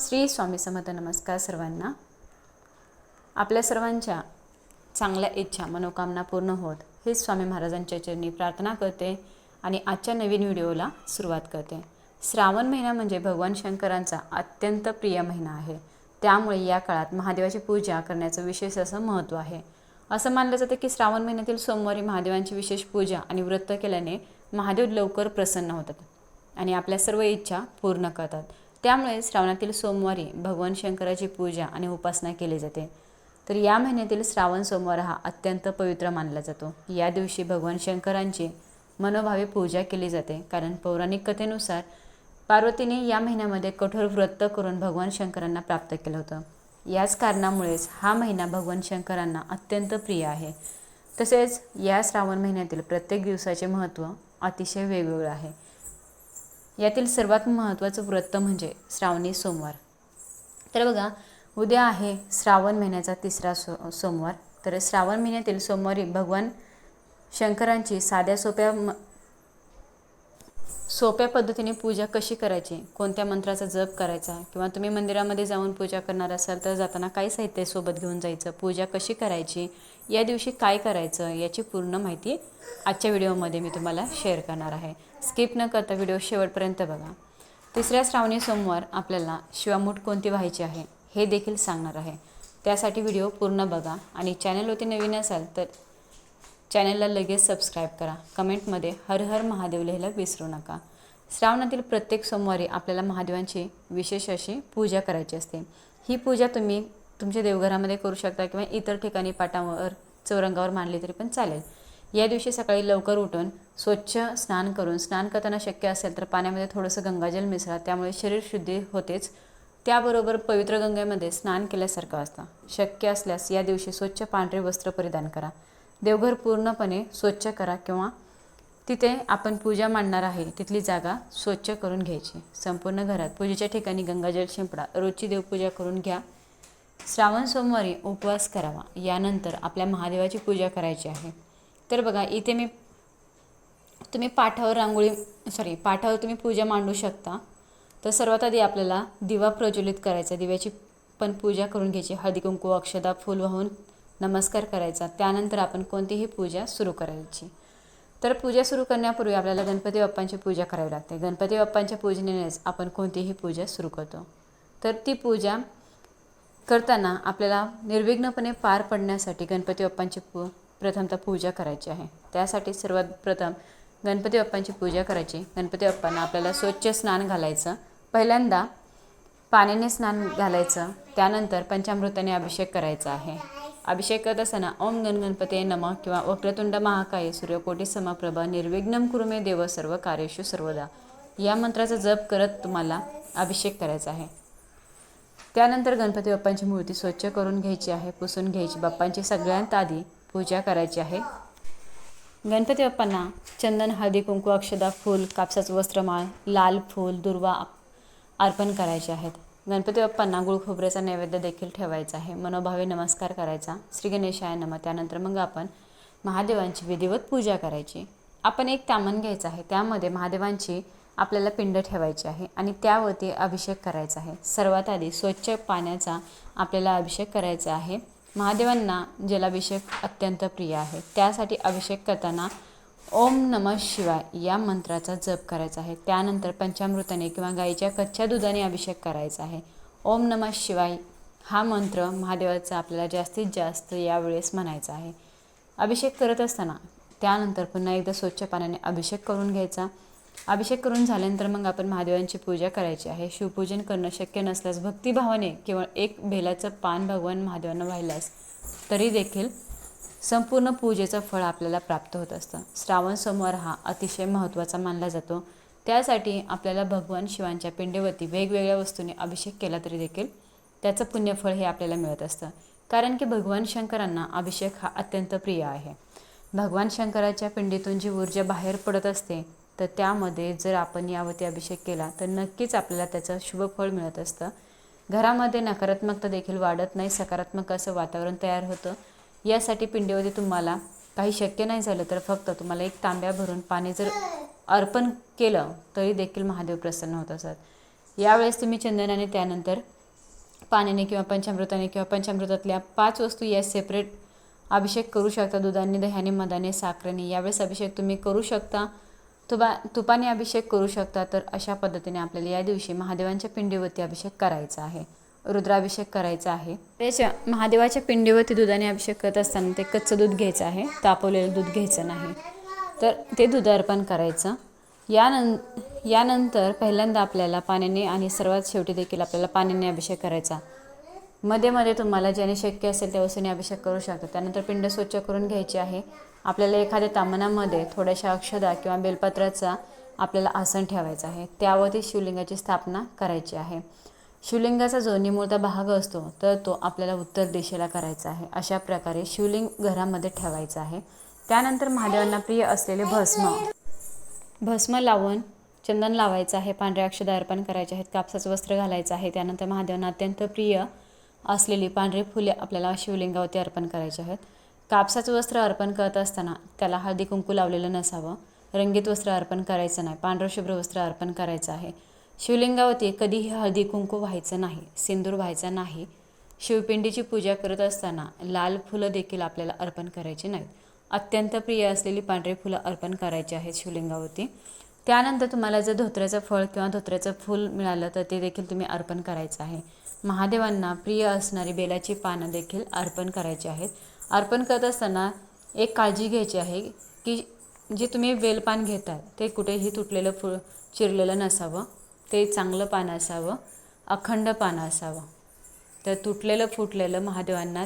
श्री स्वामी समर्थ नमस्कार सर्वांना. आपल्या सर्वांच्या चांगल्या इच्छा मनोकामना पूर्ण होत हे स्वामी महाराजांच्या चरणी प्रार्थना करते आणि आजच्या नवीन व्हिडिओला सुरुवात करते. श्रावण महिना म्हणजे भगवान शंकरांचा अत्यंत प्रिय महिना आहे. त्यामुळे या काळात महादेवाची पूजा करण्याचं विशेष असं महत्त्व आहे. असं मानलं जातं की श्रावण महिन्यातील सोमवारी महादेवांची विशेष पूजा आणि व्रत केल्याने महादेव लवकर प्रसन्न होतात आणि आपल्या सर्व इच्छा पूर्ण करतात. त्यामुळे श्रावणातील सोमवारी भगवान शंकराची पूजा आणि उपासना केली जाते. तर या महिन्यातील श्रावण सोमवार हा अत्यंत पवित्र मानला जातो. या दिवशी भगवान शंकरांची मनोभावे पूजा केली जाते. कारण पौराणिक कथेनुसार पार्वतीने या महिन्यामध्ये कठोर व्रत करून भगवान शंकरांना प्राप्त केलं होतं. याच कारणामुळेच हा महिना भगवान शंकरांना अत्यंत प्रिय आहे. तसेच या श्रावण महिन्यातील प्रत्येक दिवसाचे महत्त्व अतिशय वेगवेगळं आहे. यातील सर्वात महत्त्वाचं व्रत म्हणजे श्रावणी सोमवार. तर बघा उद्या आहे श्रावण महिन्याचा तिसरा सो सोमवार. तर श्रावण महिन्यातील सोमवारी भगवान शंकरांची साध्या सोप्या म सोप्या पद्धतीने पूजा कशी करायची? कोणत्या मंत्राचा जप करायचा? किंवा तुम्ही मंदिरामध्ये जाऊन पूजा करणार असाल तर जाताना काय साहित्य सोबत घेऊन जायचं? पूजा कशी करायची? या दिवशी काय करायचं? याची पूर्ण माहिती आजच्या व्हिडिओमध्ये मी तुम्हाला शेअर करणार आहे. स्किप न करता व्हिडिओ शेवटपर्यंत बघा. तिसऱ्या श्रावणी सोमवार आपल्याला शिवामूठ कोणती व्हायची आहे हे देखील सांगणार आहे. त्यासाठी व्हिडिओ पूर्ण बघा आणि चॅनलवरती नवीन असाल तर चॅनलला लगेच सबस्क्राईब करा. कमेंटमध्ये हर हर महादेव लिहायला विसरू नका. श्रावणातील प्रत्येक सोमवारी आपल्याला महादेवांची विशेष अशी पूजा करायची असते. ही पूजा तुम्ही तुमच्या देवघरामध्ये करू शकता किंवा इतर ठिकाणी पाटावर चौरंगावर मांडली तरी पण चालेल. या दिवशी सकाळी लवकर उठून स्वच्छ स्नान करून स्नान करताना शक्य असेल तर पाण्यामध्ये थोडंसं गंगाजल मिसळा त्यामुळे शरीर शुद्धी होतेच. त्याबरोबर पवित्र गंगेमध्ये स्नान केल्यासारखं असतं. शक्य असल्यास या दिवशी स्वच्छ पांढरे वस्त्र परिधान करा. देवघर पूर्णपणे स्वच्छ करा किंवा तिथे आपण पूजा मांडणार आहे तिथली जागा स्वच्छ करून घ्यायची. संपूर्ण घरात पूजेच्या ठिकाणी गंगाजल शिंपडा रोजची देवपूजा करून घ्या. श्रावण सोमवारी उपवास करावा. यानंतर आपल्या महादेवाची पूजा करायची आहे. तर बघा इथे मी तुम्ही पाठावर रांगोळी सॉरी पाठावर तुम्ही पूजा मांडू शकता. तर सर्वात आधी आपल्याला दिवा प्रज्वलित करायचा दिव्याची पण पूजा करून घ्यायची. हळदी कुंकू अक्षदा फूल वाहून नमस्कार करायचा. त्यानंतर आपण कोणतीही पूजा सुरू करायची. तर पूजा सुरू करण्यापूर्वी आपल्याला गणपती बाप्पांची पूजा करावी लागते. गणपती बाप्पांच्या पूजनेनेच आपण कोणतीही पूजा सुरू करतो. तर ती पूजा करताना आपल्याला निर्विघ्नपणे पार पडण्यासाठी गणपती बाप्पांची पू प्रथमतः पूजा करायची आहे. त्यासाठी सर्वात प्रथम गणपती बाप्पांची पूजा करायची. गणपती बाप्पांना आपल्याला स्वच्छ स्नान घालायचं. पहिल्यांदा पाण्याने स्नान घालायचं. त्यानंतर पंचामृताने अभिषेक करायचा आहे. अभिषेक करत असताना ओम गण गणपती नम किंवा वक्रतुंड महाकाय सूर्यकोटी समप्रभा निर्विघ्नम कुरुमे देव सर्व कार्यशु सर्वदा. या मंत्राचा जप करत तुम्हाला अभिषेक करायचा आहे. त्यानंतर गणपती बाप्पांची मूर्ती स्वच्छ करून घ्यायची आहे पुसून घ्यायची. बाप्पांची सगळ्यांत आधी पूजा करायची आहे. गणपती बाप्पांना चंदन हळदी कुंकू अक्षदा फूल कापसाचं वस्त्रमाळ लाल फूल दुर्वा अर्पण करायचे आहेत. गणपती बाप्पांना गुळ खोबऱ्याचा नैवेद्य देखील ठेवायचा आहे. मनोभावे नमस्कार करायचा. श्री गणेशाय नम. त्यानंतर मग आपण महादेवांची विधिवत पूजा करायची. आपण एक तामण घ्यायचं आहे. त्यामध्ये महादेवांची आपल्याला पिंड ठेवायची आहे आणि त्यावरती अभिषेक करायचा आहे. सर्वात आधी स्वच्छ पाण्याचा आपल्याला अभिषेक करायचा आहे. महादेवांना जलाभिषेक अत्यंत प्रिय आहे. त्यासाठी अभिषेक करताना ओम नम शिवाय या मंत्राचा जप करायचा आहे. त्यानंतर पंचामृताने किंवा गाईच्या कच्च्या दुधाने अभिषेक करायचा आहे. ओम नम शिवाय हा मंत्र महादेवाचा आपल्याला जास्तीत जास्त यावेळेस म्हणायचा आहे. अभिषेक करत असताना त्यानंतर पुन्हा एकदा स्वच्छ पाण्याने अभिषेक करून घ्यायचा. अभिषेक करून झाल्यानंतर मग आपण महादेवांची पूजा करायची आहे. शिवपूजन करणं शक्य नसल्यास भक्तिभावाने केवळ एक बेलाचं पान भगवान महादेवांना वाहिल्यास तरी देखील संपूर्ण पूजेचं फळ आपल्याला प्राप्त होत असतं. श्रावण सोमवार हा अतिशय महत्त्वाचा मानला जातो. त्यासाठी आपल्याला भगवान शिवांच्या पिंडेवरती वेगवेगळ्या वस्तूंनी अभिषेक केला तरी देखील त्याचं पुण्यफळ हे आपल्याला मिळत असतं. कारण की भगवान शंकरांना अभिषेक हा अत्यंत प्रिय आहे. भगवान शंकराच्या पिंडीतून जी ऊर्जा बाहेर पडत असते तर त्यामध्ये जर आपण यावरती अभिषेक केला तर नक्कीच आपल्याला त्याचं शुभफळ मिळत असतं. घरामध्ये नकारात्मकता देखील वाढत नाही सकारात्मक असं वातावरण तयार होतं. यासाठी पिंडीमध्ये तुम्हाला काही शक्य नाही झालं तर फक्त तुम्हाला एक तांब्या भरून पाणी जर अर्पण केलं तरी देखील महादेव प्रसन्न होत असतात. यावेळेस तुम्ही चंदनाने त्यानंतर पाण्याने किंवा पंचामृताने किंवा पंचामृतातल्या पाच वस्तू या सेपरेट अभिषेक करू शकता. दुधाने दह्याने मधाने साखरेने. यावेळेस अभिषेक तुम्ही करू शकता. तुबा तुपाने अभिषेक करू शकता तर अशा पद्धतीने आपल्याला या दिवशी महादेवांच्या पिंडीवरती अभिषेक करायचा आहे. रुद्राभिषेक करायचा आहे. त्याच्या महादेवाच्या पिंडीवरती दुधाने अभिषेक करत असताना ते कच्चं दूध घ्यायचं आहे. तापवलेलं दूध घ्यायचं नाही. तर ते दूध अर्पण करायचं. यानं यानंतर पहिल्यांदा आपल्याला पाण्याने आणि सर्वात शेवटी देखील आपल्याला पाण्याने अभिषेक करायचा. मध्ये मध्ये तुम्हाला ज्याने शक्य असेल त्या वस्तूने अभिषेक करू शकता. त्यानंतर पिंड स्वच्छ करून घ्यायची आहे. आपल्याला एखाद्या तामणामध्ये थोड्याशा अक्षदा किंवा बेलपत्राचा आपल्याला आसन ठेवायचं आहे. त्यावरती शिवलिंगाची स्थापना करायची आहे. शिवलिंगाचा जो निमुळता भाग असतो तर तो आपल्याला उत्तर दिशेला करायचा आहे. अशा प्रकारे शिवलिंग घरामध्ये ठेवायचं आहे. त्यानंतर महादेवांना प्रिय असलेले भस्म. भस्म लावून चंदन लावायचं आहे. पांढऱ्या अक्षदा अर्पण करायचे आहेत. कापसाचं वस्त्र घालायचं आहे. त्यानंतर महादेवांना अत्यंत प्रिय असलेली पांढरी फुले आपल्याला शिवलिंगावरती अर्पण करायची आहेत. कापसाचं वस्त्र अर्पण करत असताना त्याला हळदी कुंकू लावलेलं नसावं. रंगीत वस्त्र अर्पण करायचं नाही. पांढरशुभ्र वस्त्र अर्पण करायचं आहे. शिवलिंगावरती कधीही हळदी कुंकू व्हायचं नाही. सिंदूर व्हायचा नाही. शिवपिंडीची पूजा करत असताना लाल फुलं देखील आपल्याला अर्पण करायची नाहीत. अत्यंत प्रिय असलेली पांढरी फुलं अर्पण करायची आहेत शिवलिंगावरती. त्यानंतर तुम्हाला जर धोत्र्याचं फळ किंवा धोत्र्याचं फूल मिळालं तर ते देखील तुम्ही अर्पण करायचं आहे. महादेवांना प्रिय असणारी बेलाची पानं देखील अर्पण करायची आहेत. अर्पण करत असताना एक काळजी घ्यायची आहे की जे तुम्ही बेलपान घेताय ते कुठेही तुटलेलं फुल चिरलेलं नसावं. ते चांगलं पान असावं अखंड पानं असावं. तर तुटलेलं फुटलेलं महादेवांना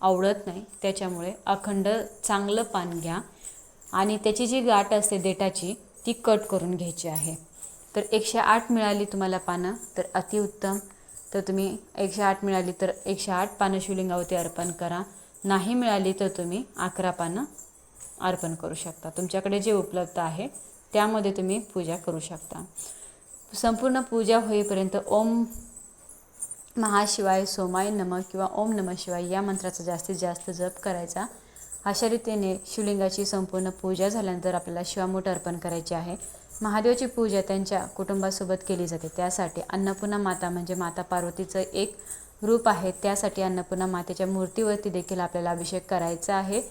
आवडत नाही. त्याच्यामुळे अखंड चांगलं पान घ्या. आणि त्याची जी गाठ असते देठाची ती कट करून घ्यायची आहे. तर एकशे आठ मिळाली तुम्हाला पानं तर अतिउत्तम. तर तुम्ही एकशे आठ मिळाली तर एकशे आठ पानं शिवलिंगावरती अर्पण करा. नाही मिळाली तर तुम्ही अकरा पानं अर्पण करू शकता. तुमच्याकडे जे उपलब्ध आहे त्यामध्ये तुम्ही पूजा करू शकता. संपूर्ण पूजा होईपर्यंत ओम महाशिवाय सोमाय नम किंवा ओम नम शिवाय या मंत्राचा जास्तीत जास्त जप करायचा. अशा रीतीने शिवलिंगाची संपूर्ण पूजा झाल्यानंतर आपल्याला शिवामूठ अर्पण करायची आहे. महादेवाची पूजा त्यांच्या कुटुंबासोबत केली जाते. त्यासाठी अन्नपूर्णा माता म्हणजे माता पार्वतीचं एक रूप आहे. त्यासाठी अन्नपूर्णा मातेच्या मूर्तीवरती देखील आपल्याला अभिषेक करायचा आहे.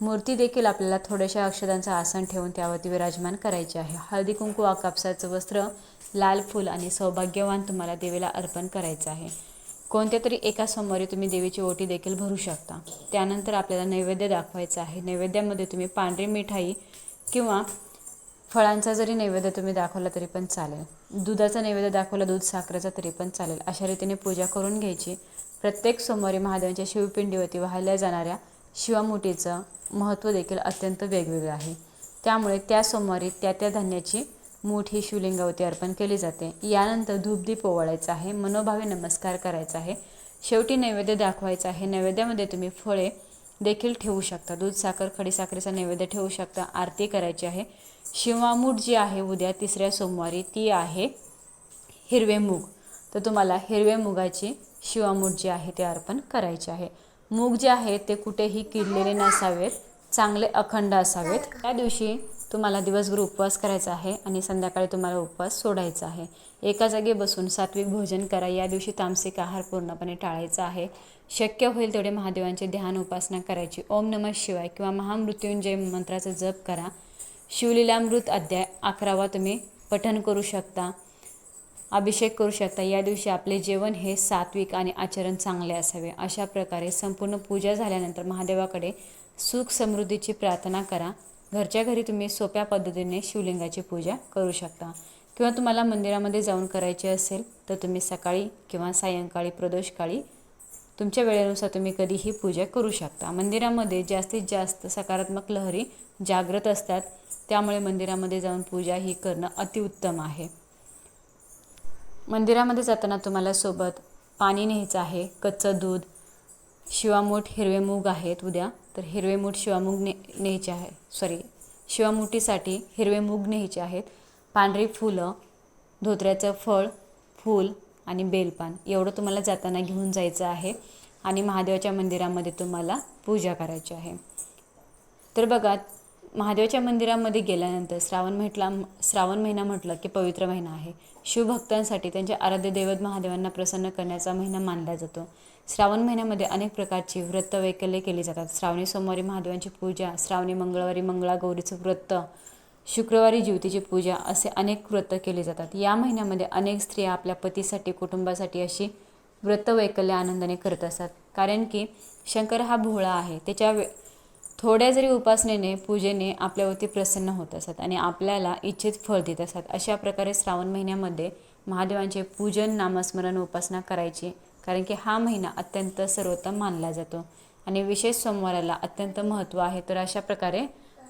मूर्ती देखील आपल्याला थोड्याशा अक्षदांचं आसन ठेवून त्यावरती विराजमान करायचे आहे. हळदी कुंकू कापसाचं वस्त्र लाल फूल आणि सौभाग्यवान तुम्हाला देवीला अर्पण करायचं आहे. कोणत्या तरी एका सोमवारी तुम्ही देवीची ओटी देखील भरू शकता. त्यानंतर आपल्याला नैवेद्य दाखवायचं आहे. नैवेद्यामध्ये तुम्ही पांढरी मिठाई किंवा फळांचा जरी नैवेद्य तुम्ही दाखवला तरी पण चालेल. दुधाचा नैवेद्य दाखवला दूध साखरेचा तरी पण चालेल. अशा रीतीने पूजा करून घ्यायची. प्रत्येक सोमवारी महादेवांच्या शिवपिंडीवरती वाहिल्या जाणाऱ्या शिवामुठीचं महत्त्व देखील अत्यंत वेगवेगळं आहे. त्यामुळे त्या सोमवारी त्या त्या धान्याची मूठ ही शिवलिंगावरती अर्पण केली जाते. यानंतर धूपदीप ओवाळायचा आहे मनोभावे नमस्कार करायचा आहे शेवटी नैवेद्य दाखवायचा आहे. नैवेद्यामध्ये तुम्ही फळे देखील ठेवू शकता. दूध साखर खडीसाखरेचा नैवेद्य ठेवू शकता. आरती करायची आहे. शिवामूठ जी आहे उद्या तिसऱ्या सोमवारी ती आहे हिरवे मूग. तर तुम्हाला हिरवे मुगाची शिवामूठ जी आहे ते अर्पण करायचे आहे. मूग जे आहे ते कुठेही किडलेले नसावेत. चांगले अखंड असावेत. त्या दिवशी तुम्हाला दिवसभर उपवास करायचा आहे आणि संध्याकाळी तुम्हाला उपवास सोडायचा आहे. एका जागी बसून सात्विक भोजन करा. या दिवशी तामसिक आहार पूर्णपणे टाळायचा आहे. शक्य होईल तेवढे महादेवांचे ध्यान उपासना करायची. ओम नमः शिवाय किंवा महामृत्युंजय मंत्राचा जप करा. शिवलीलामृत अध्याय अकरावा तुम्ही पठन करू शकता. अभिषेक करू शकता. या दिवशी आपले जेवण हे सात्विक आणि आचरण चांगले असावे. अशा प्रकारे संपूर्ण पूजा झाल्यानंतर महादेवाकडे सुख समृद्धीची प्रार्थना करा. घरच्या घरी तुम्ही सोप्या पद्धतीने शिवलिंगाची पूजा करू शकता. किंवा तुम्हाला मंदिरामध्ये जाऊन करायची असेल तर तुम्ही सकाळी किंवा सायंकाळी प्रदोषकाळी तुमच्या वेळेनुसार तुम्ही कधीही पूजा करू शकता. मंदिरामध्ये जास्तीत जास्त सकारात्मक लहरी जागृत असतात. त्यामुळे मंदिरामध्ये जाऊन पूजा ही करणं अतिउत्तम आहे. मंदिरामध्ये जाताना तुम्हाला सोबत पाणी न्यायचं आहे कच्चं दूध शिवामूठ हिरवे मूग आहेत उद्या तर हिरवे मूठ शिवामूग ने न्यायचे आहे. सॉरी शिवामुठीसाठी हिरवे मूग न्यायचे आहेत. पांढरी फुलं धोत्र्याचं फळ फूल आणि बेलपान. एवढं तुम्हाला जाताना घेऊन जायचं आहे आणि महादेवाच्या मंदिरामध्ये तुम्हाला पूजा करायची आहे. तर बघा महादेवाच्या मंदिरामध्ये गेल्यानंतर श्रावण म्हटला श्रावण महिना म्हटलं की पवित्र महिना आहे. शिवभक्तांसाठी त्यांचे आराध्य दैवत महादेवांना प्रसन्न करण्याचा महिना मानला जातो. श्रावण महिन्यामध्ये अनेक प्रकारची व्रत वैकल्ये केली जातात. श्रावणी सोमवारी महादेवांची पूजा श्रावणी मंगळवारी मंगळागौरीचं व्रत शुक्रवारी ज्योतीची पूजा असे अनेक व्रत केले जातात. या महिन्यामध्ये अनेक स्त्रिया आपल्या पतीसाठी कुटुंबासाठी अशी व्रत वैकल्य आनंदाने करत असतात. कारण की शंकर हा भोळा आहे. त्याच्या वे थोड्या जरी उपासनेने पूजेने आपल्यावरती प्रसन्न होत असतात आणि आपल्याला इच्छित फळ देत असतात. अशा प्रकारे श्रावण महिन्यामध्ये महादेवांचे पूजन नामस्मरण उपासना करायची कारण की हा महिना अत्यंत सर्वोत्तम मानला जातो. आणि विशेष सोमवाराला अत्यंत महत्त्व आहे. तर अशा प्रकारे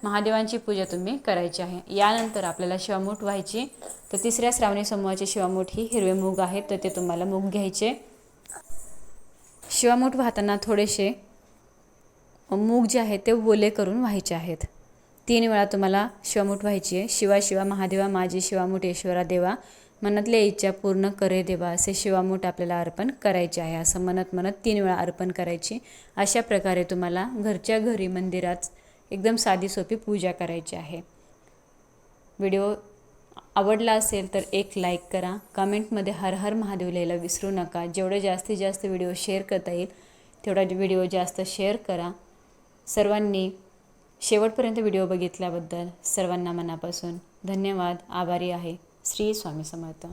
महादेवांची पूजा तुम्ही करायची आहे. यानंतर आपल्याला शिवामूठ व्हायची. तर तिसऱ्या श्रावणी सोमवारची शिवामूठ ही हिरवे मूग आहेत. तर ते तुम्हाला मूग घ्यायचे. शिवामूठ वाहताना थोडेसे मूग जे आहे ते ओले करून व्हायचे आहेत. तीन वेळा तुम्हाला शिवामूठ व्हायची आहे. शिवा शिवा महादेवा माझी शिवामूठ ईश्वरा देवा. मनातल्या इच्छा पूर्ण करे देवा असे शिवामूठ आपल्याला अर्पण करायचे आहे. असं मनात मनात तीन वेळा अर्पण करायची. अशा प्रकारे तुम्हाला घरच्या घरी मंदिरात एकदम साधी सोपी पूजा करायची आहे. व्हिडिओ आवडला असेल तर एक लाईक करा. कमेंटमध्ये हर हर महादेव लिहायला विसरू नका. जेवढे जास्तीत जास्त व्हिडिओ शेअर करता येईल तेवढा व्हिडिओ जास्त शेअर करा. सर्वांनी शेवटपर्यंत व्हिडिओ बघितल्याबद्दल सर्वांना मनापासून धन्यवाद. आभारी आहे. श्री स्वामी समर्थ.